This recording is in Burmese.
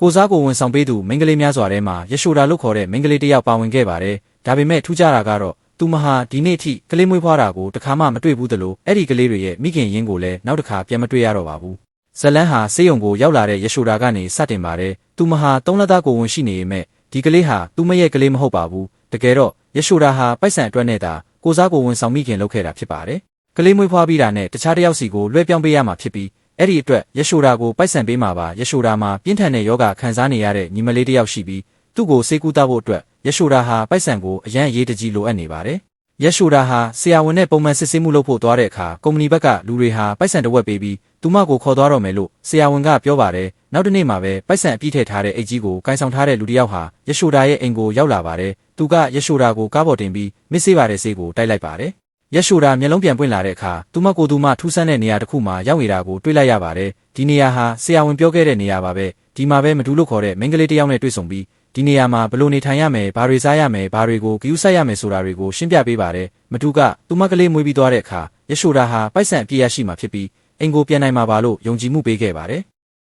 ကိုစားကိုဝန်ဆောင်ပေးသူမိန်းကလေးများစွာထဲမှာရရှိုတာလို့ခေါ်တဲ့မိန်းကလေးတစ်ယောက်ပါဝင်ခဲ့ပါတယ်ဒါပေမဲ့ထူးခြားတာကတော့သူမဟာဒီနေ့အထိကလေးမွေးဖွားတာကိုတခါမှမတွေ့ဘူးသလိုအဲ့ဒီကလေးတွေရဲ့မိခင်ရင်းကိုလည်းနောက်တစ်ခါပြန်မတွေ့ရတော့ပါဘူးဇလန်းဟာစေယုံကိုရောက်လာတဲ့ရရှိုတာကနေစတင်ပါတယ်သူမဟာသုံးလက်သားကိုဝန်ရှိနေပေမဲ့ဒီကလေးဟာသူမရဲ့ကလေးမဟုတ်ပါဘူးတကယ်တော့ရရှိုတာဟာပိုက်ဆံအတွက်နဲ့သာကိုစားကိုဝန်ဆောင်မိခင်လုပ်ခဲ့တာဖြစ်ပါတယ်ကလေးမွေးဖွားပြီးတာနဲ့တခြားတစ်ယောက်စီကိုလွှဲပြောင်းပေးရမှာဖြစ်ပြီး အဲ့ဒီအတွက်ရရှိုတာကိုပိုက်ဆံပေးမှာပါရရှိုတာမှာပြင်းထန်တဲ့ယောဂခံစားနေရတဲ့ညီမလေးတစ်ယောက်ရှိပြီးသူ့ကိုစေကူတာဖို့အတွက်ရရှိုတာဟာပိုက်ဆံကိုအရန်အရေးတကြီးလိုအပ်နေပါတယ်ရရှိုတာဟာဆရာဝန်နဲ့ပုံမှန်စစ်ဆေးမှုလုပ်ဖို့သွားတဲ့အခါကုမ္ပဏီဘက်ကလူတွေဟာပိုက်ဆံတစ်ဝက်ပေးပြီးသူမကိုခေါ်သွားတော့မယ်လို့ဆရာဝန်ကပြောပါတယ်နောက်တစ်နေ့မှာပဲပိုက်ဆံအပြည့်ထည့်ထားတဲ့အိတ်ကြီးကိုကင်ဆောင်ထားတဲ့လူတစ်ယောက်ဟာရရှိုတာရဲ့အိမ်ကိုရောက်လာပါတယ်သူကရရှိုတာကိုကားပေါ်တင်ပြီးမစ်စေးပါတယ်ဆေးကိုတိုက်လိုက်ပါတယ် ရရှိုတာမျက်လုံးပြန်ပွင့်လာတဲ့အခါသူမကိုယ်သူမထူးဆန်းတဲ့နေရာတစ်ခုမှာရောက်နေတာကိုတွေ့လိုက်ရပါတယ်ဒီနေရာဟာဆရာဝန်ပြောခဲ့တဲ့နေရာပါပဲဒီမှာပဲမတူလို့ခေါ်တဲ့မိန်းကလေးတစ်ယောက်နဲ့တွေ့ဆုံပြီးဒီနေရာမှာဘလို့နေထိုင်ရမယ်ဘာတွေစားရမယ်ဘာတွေကိုဂယူးဆက်ရမယ်ဆိုတာတွေကိုရှင်းပြပေးပါတယ်မတူကသူမကလေးမွေးပြီးသွားတဲ့အခါရရှိုတာဟာပိုက်ဆံအပြည့်ရရှိမှာဖြစ်ပြီးအင်ကိုပြန်နိုင်မှာပါလို့ယုံကြည်မှုပေးခဲ့ပါတယ်